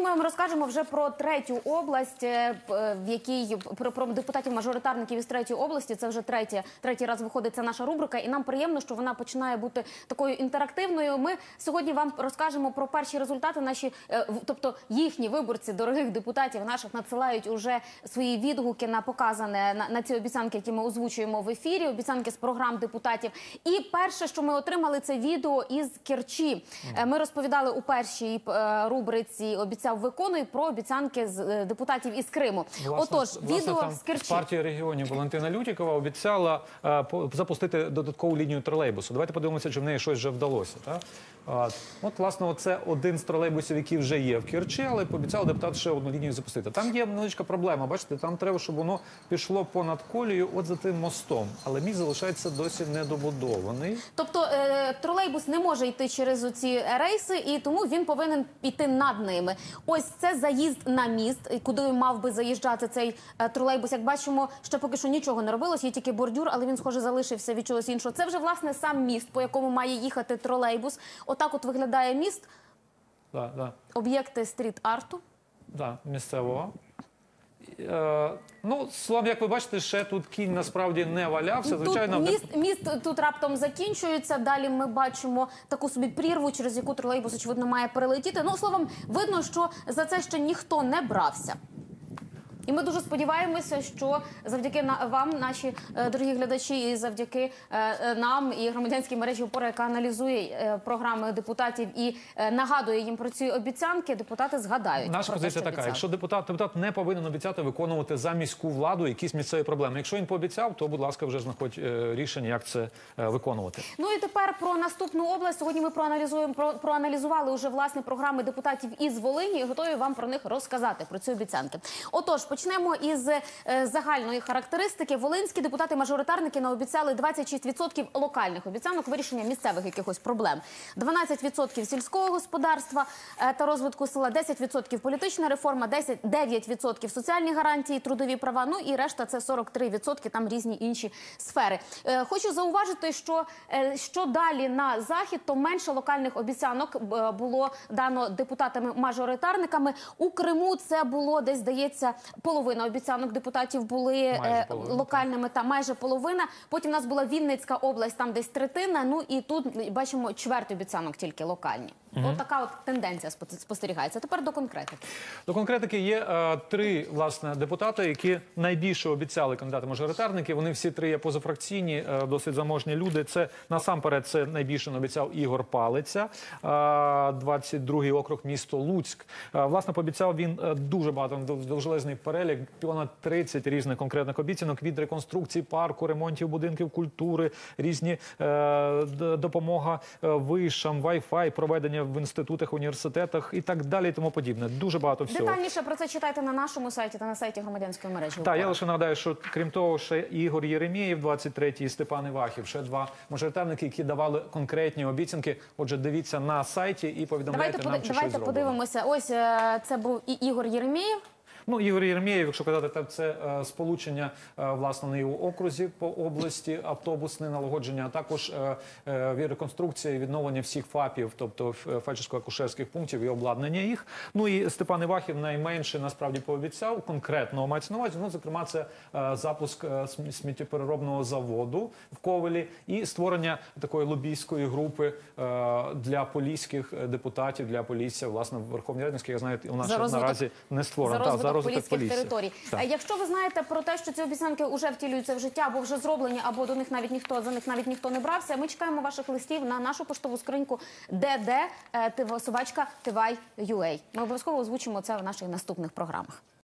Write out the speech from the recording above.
Сьогодні ми вам розкажемо вже про третю область, е, е, в якій про, про депутатів-мажоритарників із третьої області. Це вже третє, третій раз виходить ця наша рубрика, і нам приємно, що вона починає бути такою інтерактивною. Ми сьогодні вам розкажемо про перші результати. Наші, е, тобто їхні виборці, дорогих депутатів наших надсилають уже свої відгуки на показане на, на ці обіцянки, які ми озвучуємо в ефірі. Обіцянки з програм депутатів. І перше, що ми отримали, це відео із Керчі. Ми розповідали у першій рубриці обіцяв виконує про обіцянки з е, депутатів із Криму. Отож, відео там з Керчі. партія регіонів Валентина Лютікова обіцяла е, запустити додаткову лінію тролейбусу. Давайте подивимося, чи в неї щось вже вдалося. Так? От, власне, це один з тролейбусів, який вже є в Керчі, але пообіцяли депутат ще одну лінію запустити. Там є невеличка проблема. Бачите, там треба, щоб воно пішло понад колією, от за тим мостом. Але міст залишається досі недобудований. Тобто е, тролейбус не може йти через оці рейси, і тому він повинен піти над ними. Ось це заїзд на міст, куди мав би заїжджати цей е, тролейбус. Як бачимо, ще поки що нічого не робилось, є тільки бордюр, але він схоже залишився від чогось іншого. Це вже власне сам міст, по якому має їхати тролейбус. Отак, от виглядає міст, Да, да. об'єкти стріт-арту. Да, місцевого. Е, ну, словом, як ви бачите, ще тут кінь насправді не валявся. Звичайно, тут міст, міст тут раптом закінчується. Далі ми бачимо таку собі прірву, через яку тролейбус очевидно має перелетіти. Ну словом, видно, що за це ще ніхто не брався. І ми дуже сподіваємося, що завдяки вам, наші е, дорогі глядачі, і завдяки е, е, нам і громадянській мережі опора, яка аналізує програми депутатів і нагадує їм про ці обіцянки, депутати згадають. Наша позиція така: якщо депутат, депутат не повинен обіцяти виконувати за міську владу якісь місцеві проблеми. Якщо він пообіцяв, то будь ласка, вже знаходь рішення, як це виконувати. Ну і тепер про наступну область. Сьогодні ми проаналізуємо про проаналізували уже власне програми депутатів із Волині і готові вам про них розказати про ці обіцянки. Отож, почнемо із е, загальної характеристики. Волинські депутати-мажоритарники наобіцяли 26% локальних обіцянок вирішення місцевих якихось проблем, 12% сільського господарства е, та розвитку села, 10% політична реформа, 10, 9% соціальні гарантії, трудові права. Ну і решта це 43%, там різні інші сфери. Е, Хочу зауважити, що що далі на захід, то менше локальних обіцянок було дано депутатами-мажоритарниками. У Криму це було десь здається половина обіцянок депутатів були е, половина, локальними та майже половина. Потім у нас була Вінницька область, там десь третина. Ну і тут бачимо чверть обіцянок тільки локальні. От така от тенденція спо- спостерігається. Тепер до конкретики. До конкретики є е, три власне депутати, які найбільше обіцяли кандидати-мажоритарники. Вони всі три є позафракційні, е, досить заможні люди. Це насамперед це найбільше обіцяв Ігор Палиця, е, 22-й округ місто Луцьк. Е, власне, пообіцяв він е, дуже багато довжелезний перелік, понад 30 різних конкретних обіцянок від реконструкції парку, ремонтів будинків культури, різні е, допомога е, вишам, вай-фай, проведення в інститутах, університетах і так далі, і тому подібне. Дуже багато всього. Детальніше про це читайте на нашому сайті та на сайті громадянської мережі. Так, я лише нагадаю, що крім того, ще Ігор Єремєєв, 23-й, і Степан Івахів, ще два мажоритарники, які давали конкретні обіцянки. Отже, дивіться на сайті і повідомляйте Давайте, нам, чи давайте подивимося. Ось е, це був і Ігор Єремєєв. Ну, Ігор Єремєєв, якщо казати, так це е, сполучення е, власне на його окрузі по області, автобусне налагодження, а також е, е, реконструкція і відновлення всіх ФАПів, тобто фельдшерсько-акушерських пунктів і обладнання їх. Ну і Степан Івахів найменше насправді пообіцяв конкретно мається на увазі. Ну, зокрема, це е, запуск е, сміттєпереробного заводу в Ковелі і створення такої лобійської групи е, для поліських депутатів, для полісся, власне, в Верховній Раді, я знаю, у нас За наразі не створено. Розвиток поліських Полісся. територій. Так. Е, Якщо ви знаєте про те, що ці обіцянки вже втілюються в життя, або вже зроблені, або до них навіть ніхто за них навіть ніхто не брався. Ми чекаємо ваших листів на нашу поштову скриньку ДД е. Ми обов'язково озвучимо це в наших наступних програмах.